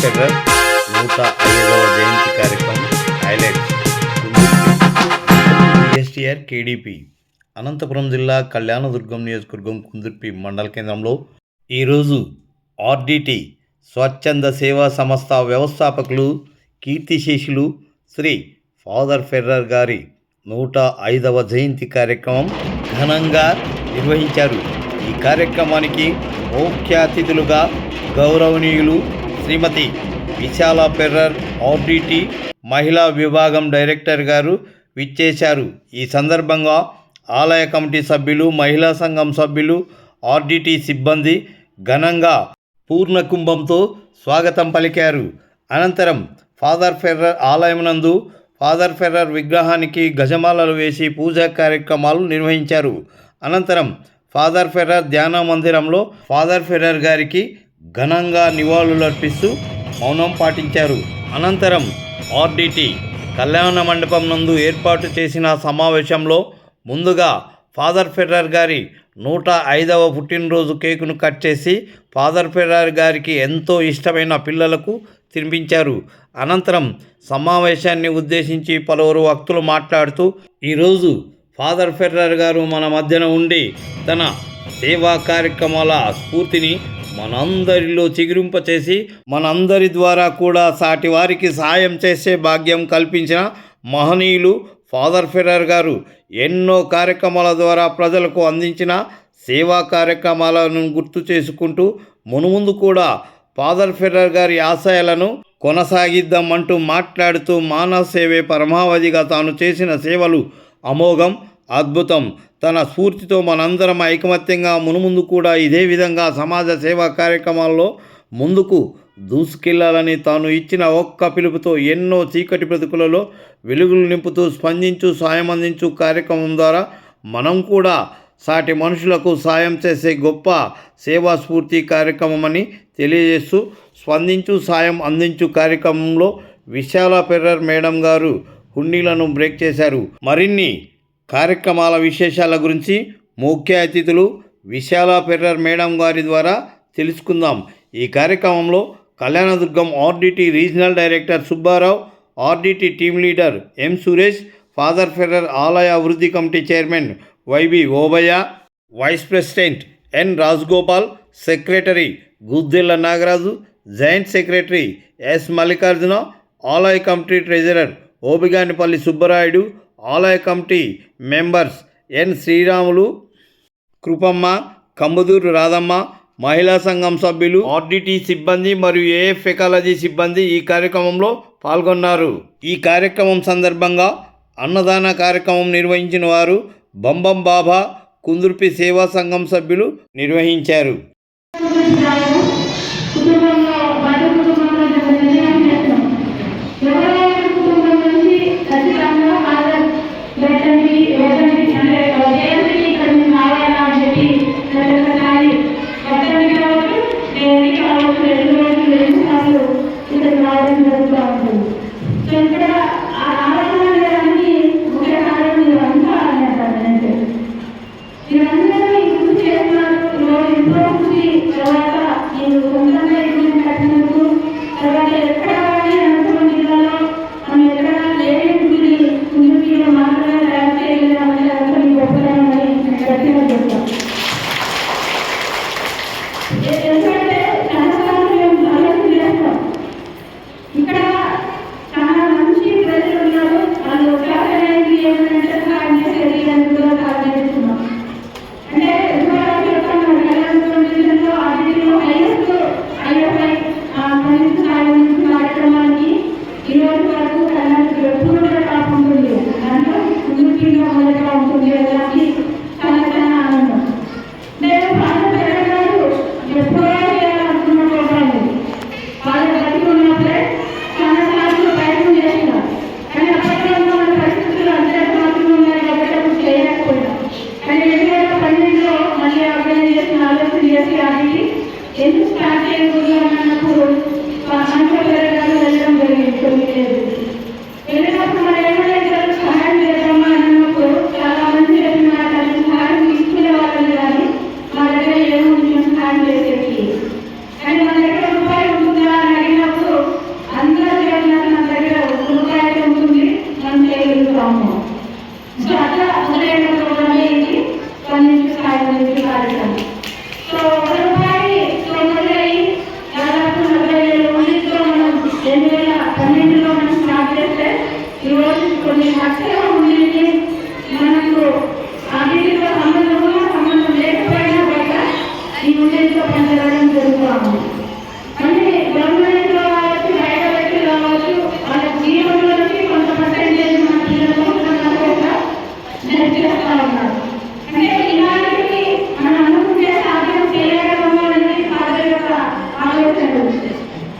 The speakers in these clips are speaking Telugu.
ఫెర్రర్ నూట ఐదవ జయంతి కార్యక్రమం హైలైట్. ఎస్టీఆర్ కేడీపీ అనంతపురం జిల్లా కళ్యాణదుర్గం నియోజకవర్గం కుందుర్పి మండల కేంద్రంలో ఈరోజు ఆర్డిటి స్వచ్ఛంద సేవా సంస్థ వ్యవస్థాపకులు కీర్తిశేషులు శ్రీ ఫాదర్ ఫెర్రర్ గారి నూట ఐదవ జయంతి కార్యక్రమం ఘనంగా నిర్వహించారు. ఈ కార్యక్రమానికి ముఖ్య అతిథులుగా గౌరవనీయులు శ్రీమతి విశాల పెర్రర్ ఆర్డిటి మహిళా విభాగం డైరెక్టర్ గారు విచ్చేశారు. ఈ సందర్భంగా ఆలయ కమిటీ సభ్యులు మహిళా సంఘం సభ్యులు ఆర్డిటి సిబ్బంది ఘనంగా పూర్ణ కుంభంతో స్వాగతం పలికారు. అనంతరం ఫాదర్ ఫెర్రర్ ఆలయమునందు ఫాదర్ ఫెర్రర్ విగ్రహానికి గజమాలలు వేసి పూజా కార్యక్రమాలు నిర్వహించారు. అనంతరం ఫాదర్ ఫెర్రర్ ధ్యాన మందిరంలో ఫాదర్ ఫెర్రర్ గారికి ఘనంగా నివాళులర్పిస్తూ మౌనం పాటించారు. అనంతరం ఆర్డిటి కళ్యాణ మండపం నందు ఏర్పాటు చేసిన సమావేశంలో ముందుగా ఫాదర్ ఫెర్రర్ గారి నూట ఐదవ పుట్టినరోజు కేకును కట్ చేసి ఫాదర్ ఫెర్రర్ గారికి ఎంతో ఇష్టమైన పిల్లలకు తినిపించారు. అనంతరం సమావేశాన్ని ఉద్దేశించి పలువురు వక్తులు మాట్లాడుతూ ఈరోజు ఫాదర్ ఫెర్రర్ గారు మన మధ్యన ఉండి తన సేవా కార్యక్రమాల స్ఫూర్తిని మనందరిలో చిగురింపచేసి మనందరి ద్వారా కూడా సాటి వారికి సాయం చేసే భాగ్యం కల్పించిన మహనీయులు ఫాదర్ ఫెరర్ గారు ఎన్నో కార్యక్రమాల ద్వారా ప్రజలకు అందించిన సేవా కార్యక్రమాలను గుర్తు చేసుకుంటూ మునుముందు కూడా ఫాదర్ ఫెర్రర్ గారి ఆశయాలను కొనసాగిద్దామంటూ మాట్లాడుతూ మానవ సేవే పరమావధిగా తాను చేసిన సేవలు అమోఘం. అద్భుతం. తన స్ఫూర్తితో మనందరం ఐకమత్యంగా మునుముందు కూడా ఇదే విధంగా సమాజ సేవా కార్యక్రమాల్లో ముందుకు దూసుకెళ్ళాలని తాను ఇచ్చిన ఒక్క పిలుపుతో ఎన్నో చీకటి బ్రతుకులలో వెలుగులు నింపుతూ స్పందించు సాయం అందించు కార్యక్రమం ద్వారా మనం కూడా సాటి మనుషులకు సాయం చేసే గొప్ప సేవా స్ఫూర్తి కార్యక్రమం అని తెలియజేస్తూ స్పందించు సాయం అందించు కార్యక్రమంలో విశాల పెర్రర్ మేడం గారు హుండీలను బ్రేక్ చేశారు. మరిన్ని కార్యక్రమాల విశేషాల గురించి ముఖ్య అతిథులు విశాల పెర్రర్ మేడం గారి ద్వారా తెలుసుకుందాం. ఈ కార్యక్రమంలో Kalyanadurgam RDT regional director Subbarao RDT team leader M Suresh father Ferrer ఆలయ అభివృద్ధి committee chairman YB Obayya vice president N Rajagopal secretary Guddilla Nagaraju joint secretary S Mallikarjuna ఆలయ కమిటీ ట్రెజరర్ ఓబిగానిపల్లి సుబ్బరాయుడు ఆలయ committee members N Sriramulu Krupamma Kambaduru Radhamma మహిళా సంఘం సభ్యులు ఆర్డిటి సిబ్బంది మరియు ఏఎఫ్ ఎకాలజీ సిబ్బంది ఈ కార్యక్రమంలో పాల్గొన్నారు. ఈ కార్యక్రమం సందర్భంగా అన్నదాన కార్యక్రమం నిర్వహించిన వారు బంబం బాబా కుందుర్పి సేవా సంఘం సభ్యులు నిర్వహించారు.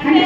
అంటే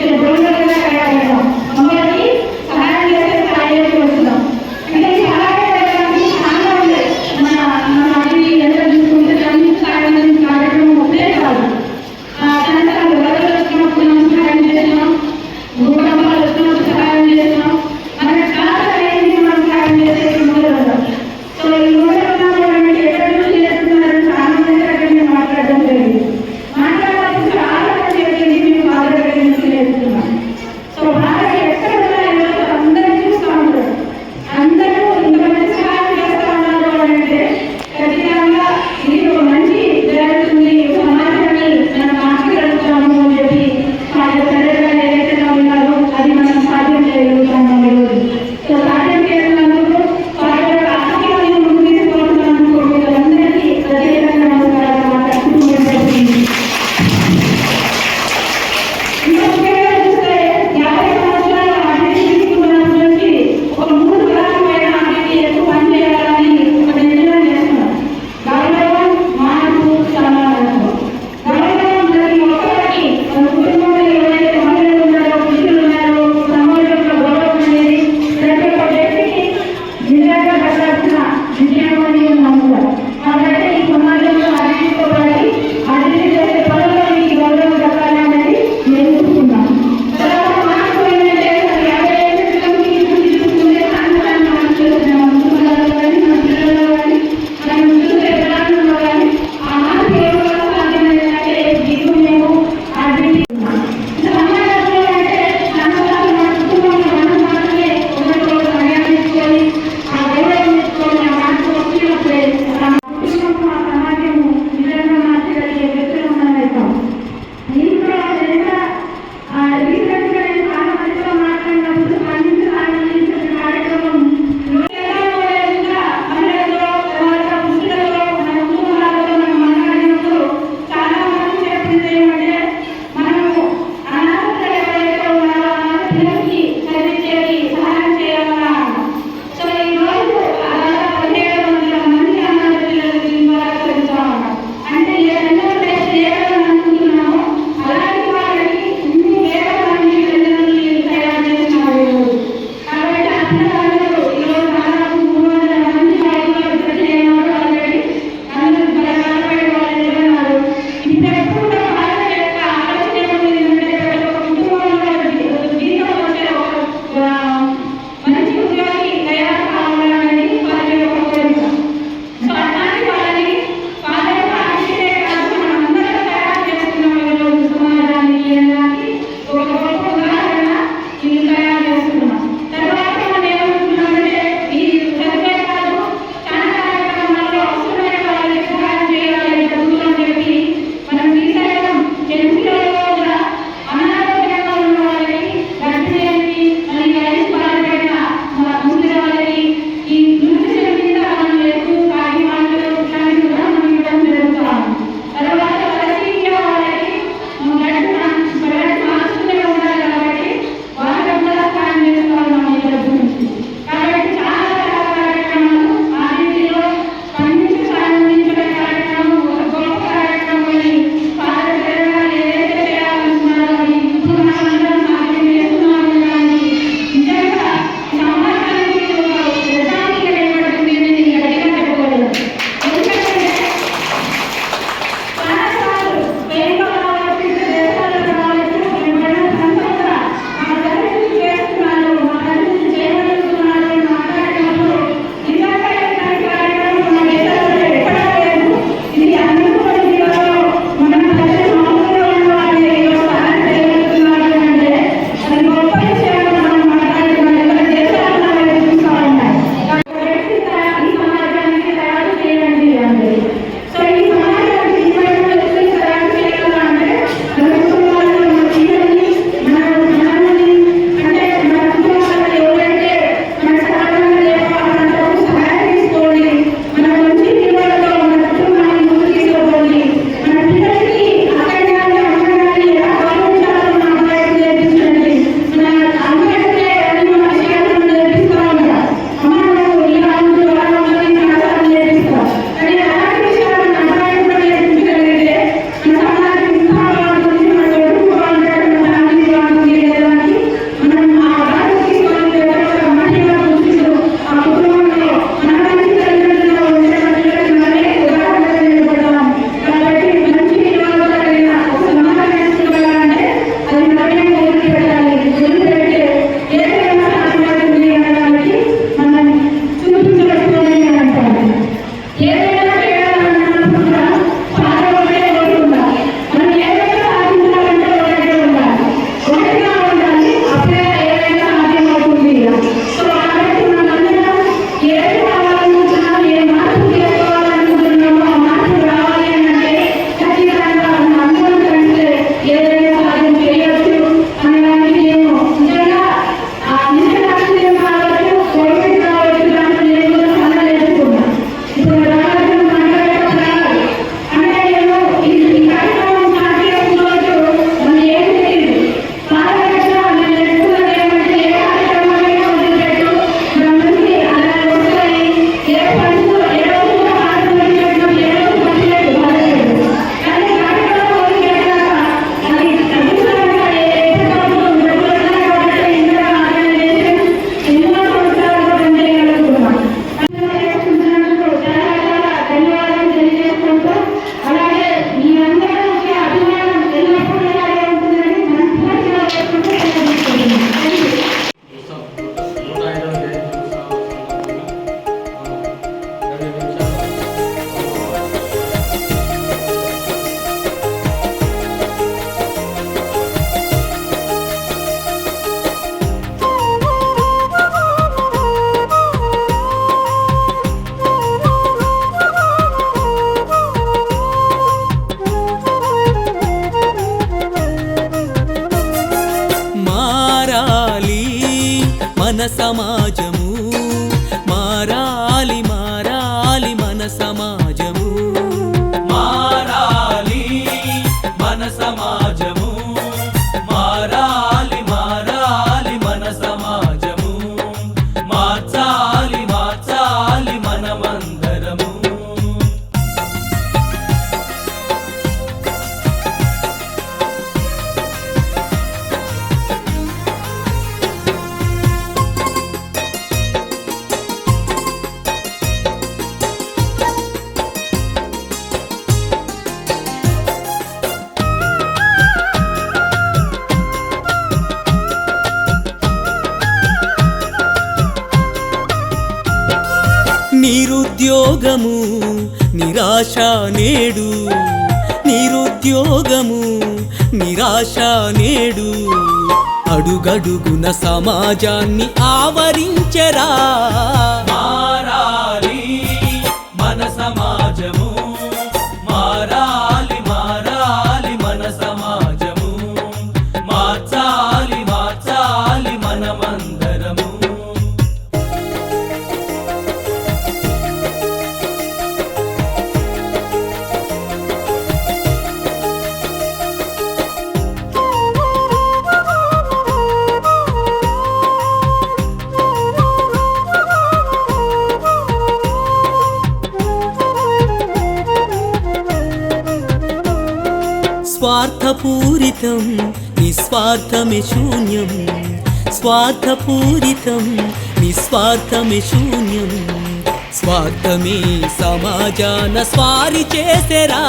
que నిరుద్యోగము నిరాశ నేడు అడుగడుగున సమాజాన్ని ఆవరించరా. నిస్వార్థమే శూన్యం స్వార్థపూరితం నిస్వార్థమే శూన్యం. స్వార్థమే సమాజాన స్వారి చేసెరా.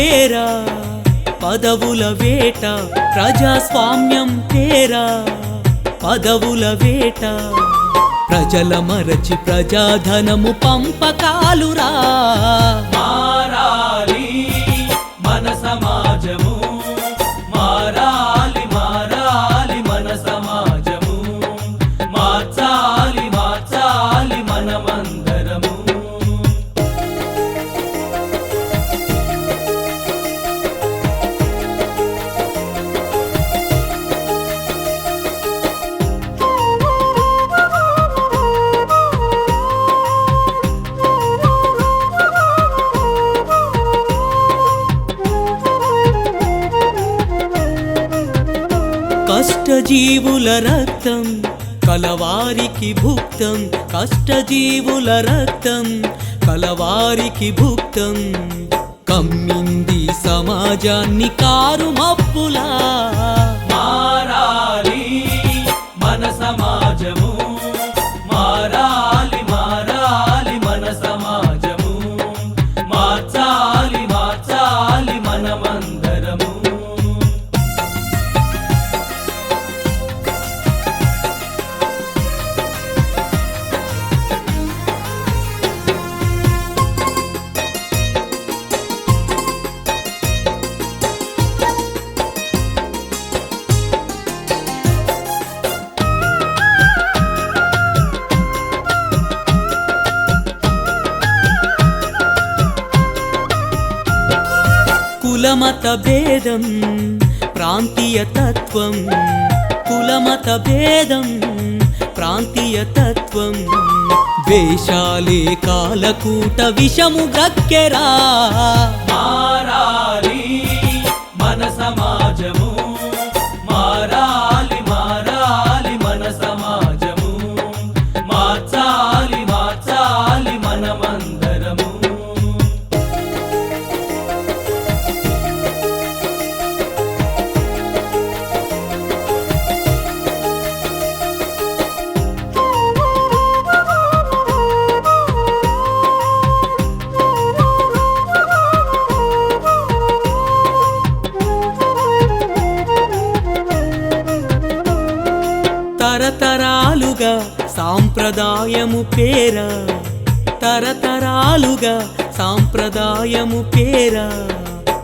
తేరా పదవుల వేట ప్రజాస్వామ్యం తేరా. పదవుల వేట ప్రజల మరచి ప్రజాధనము పంపకాలురా. కలవారికి భుక్తం కష్టజీవుల రక్తం కలవారికి భుక్తం కమ్మింది సమాజాన్ని కారు మప్పులా కులమత భేదం ప్రాంతీయ తత్వం కులమత భేదం ప్రాంతీయ తత్వం. ద్వేషాలే కాలకూట విషము గ్రక్కెరా మారా సాంప్రదాయము పేర తరతరాలుగా సాంప్రదాయము పేర.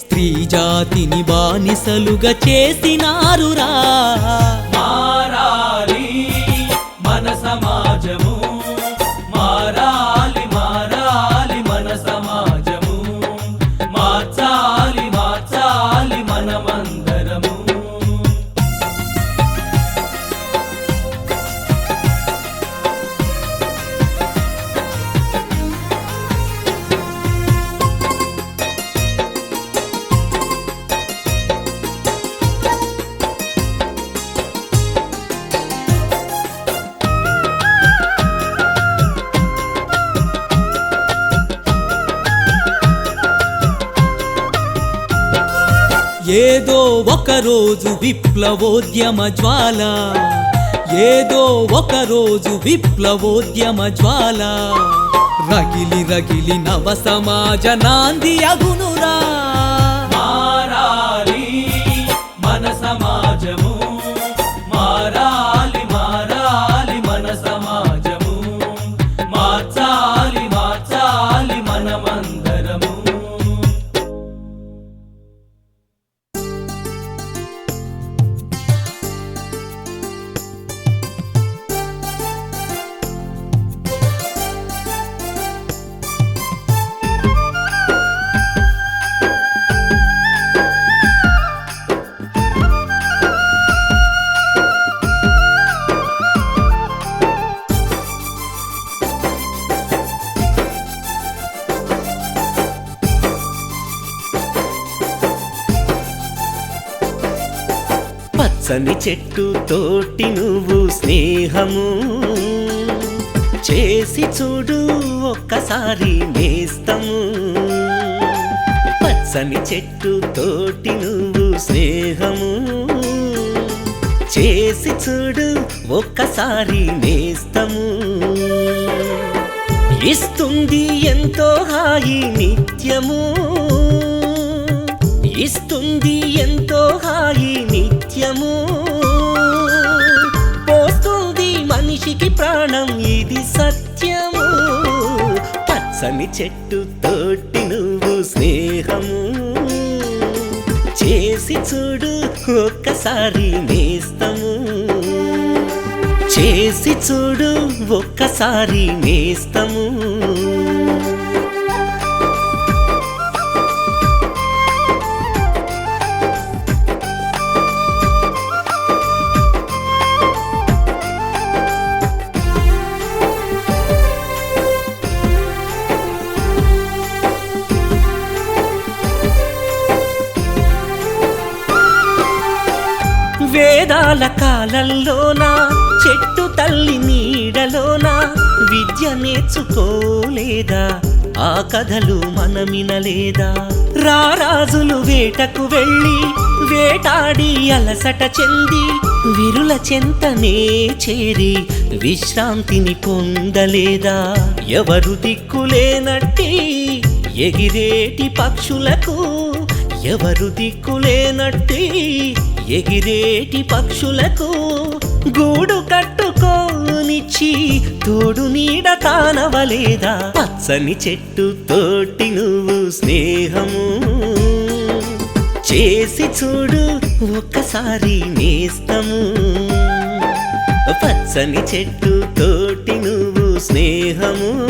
స్త్రీ జాతిని బానిసలుగా చేసినారురా. ఒకరోజు విప్లవోద్యమ జ్వాల. ఏదో ఒకరోజు విప్లవోద్యమ జ్వాల. రగిలి రగిలి నవ సమాజ నాంది అగునురా. మారాలి మన సమాజము. పచ్చని చెట్టు తోటి నువ్వు స్నేహము చేసి చూడు ఒక్కసారి నేస్తము. పచ్చని చెట్టు తోటి నువ్వు స్నేహము చేసి చూడు ఒక్కసారి నేస్తము. ఇస్తుంది ఎంతో హాయి నిత్యము. ఇస్తుంది ఎంతో హాయి నిత్యము. పోస్తుంది మనిషికి ప్రాణం ఇది సత్యము. పచ్చని చెట్టు తోటి నువ్వు స్నేహము. చేసి చూడు ఒక్కసారి నేస్తము. చేసి చూడు ఒక్కసారి నేస్తము. వేదాల కాలంలోన చెట్టు తల్లి నీడలోన? విద్య నేర్చుకోలేదా? ఆ కథలు మనమినలేదా? రారాజులు వేటకు వెళ్ళి వేటాడి అలసట చెంది విరుల చెంతనే చేరి విశ్రాంతిని పొందలేదా? ఎవరు దిక్కులేనట్టి ఎగిరేటి పక్షులకు ఎవరు దిక్కులేనట్టి ఎగిరేటి పక్షులకు గూడు కట్టుకోనిచ్చి తోడు నీడ తానవలేదా పచ్చని చెట్టు తోటి నువ్వు స్నేహము. చేసి చూడు ఒక్కసారి నేస్తము. పచ్చని చెట్టు తోటి నువ్వు స్నేహము.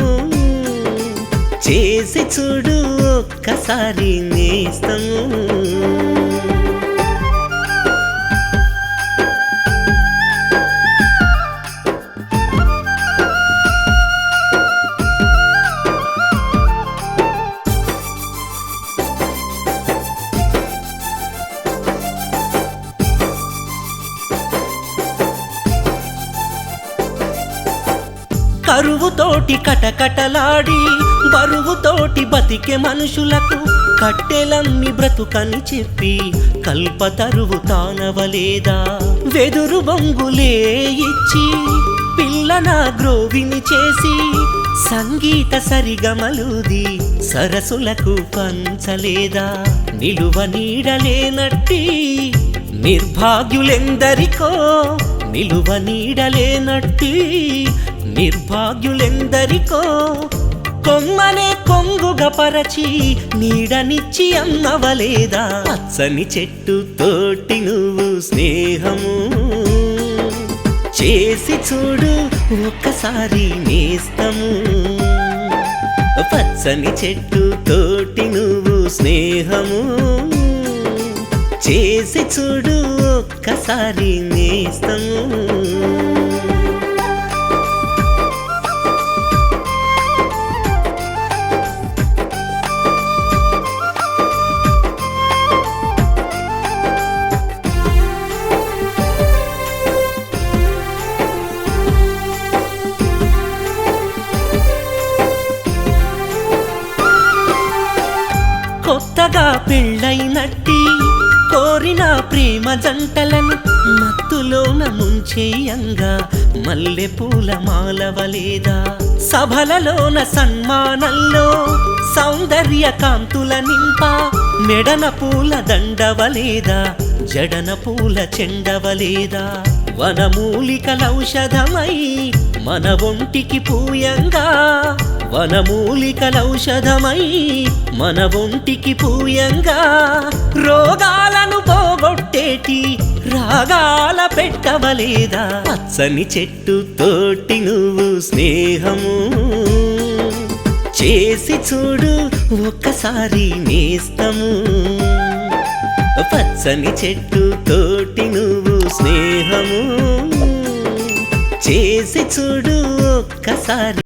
చేసి చూడు ఒక్కసారి నేస్తము. తోటి కటకటలాడి బరువుతోటి బతికే మనుషులకు కట్టెలమ్మి బ్రతుకని చెప్పి కల్పతరువు తానవలేదా? వెదురు బొంగులే ఇచ్చి పిల్లన గ్రోవిని చేసి సంగీత సరిగమలుది సరసులకు పంచలేదా? నిలువ నీడలేనట్టి నిర్భాగ్యులెందరికో నిలువ నీడలేనట్టి నిర్భాగ్యులెందరికో? కొమ్మనే కొంగుగా పరచి నీడనిచ్చి అన్నవలేదా అచ్చని చెట్టు తోటి నువ్వు స్నేహము. చేసి చూడు ఒక్కసారి నేస్తము. పచ్చని చెట్టు తోటి నువ్వు స్నేహము. చేసి చూడు ఒక్కసారి నేస్తము. కొత్తగా పెళ్ళైనట్టి కోరిన ప్రేమ జంటలను మత్తులోన ముంచేయంగా మల్లె పూల మాలవలేదా సభలలోన సన్మానంలో సౌందర్య కాంతుల నింప మెడన పూల దండవలేదా జడన పూల చెండవలేదా వనమూలికలౌషధమై మన ఒంటికి పూయంగా వనమూలికలౌషధమై మన ఒంటికి పూయంగా రోగాలను పోగొట్టేటి రాగాల పెట్టవలేదా? పచ్చని చెట్టు తోటి నువ్వు స్నేహము చేసి చూడు ఒక్కసారి నేస్తము. పచ్చని చెట్టు తోటి నువ్వు స్నేహము చేసి చూడు ఒక్కసారి